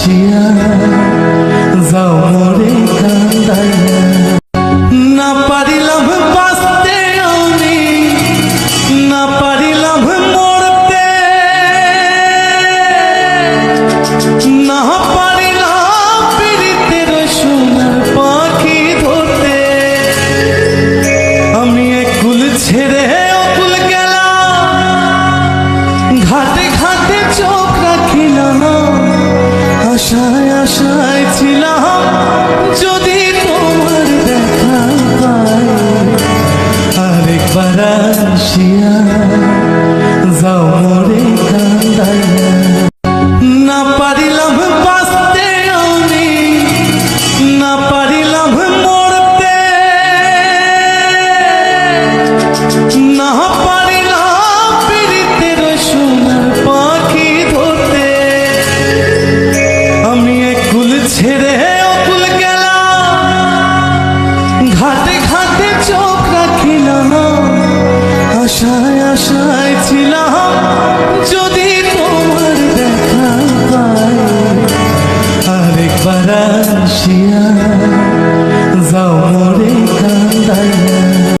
আসিয়া আশায় ছিলাম? যদি তোমার দেখা পাই আরেকবার আসিয়া যাও মোরে চেয়েছিলাম যদি তোমার দেখা পাই আরেকবার আসিয়া যাও মরে কান্দাইয়া।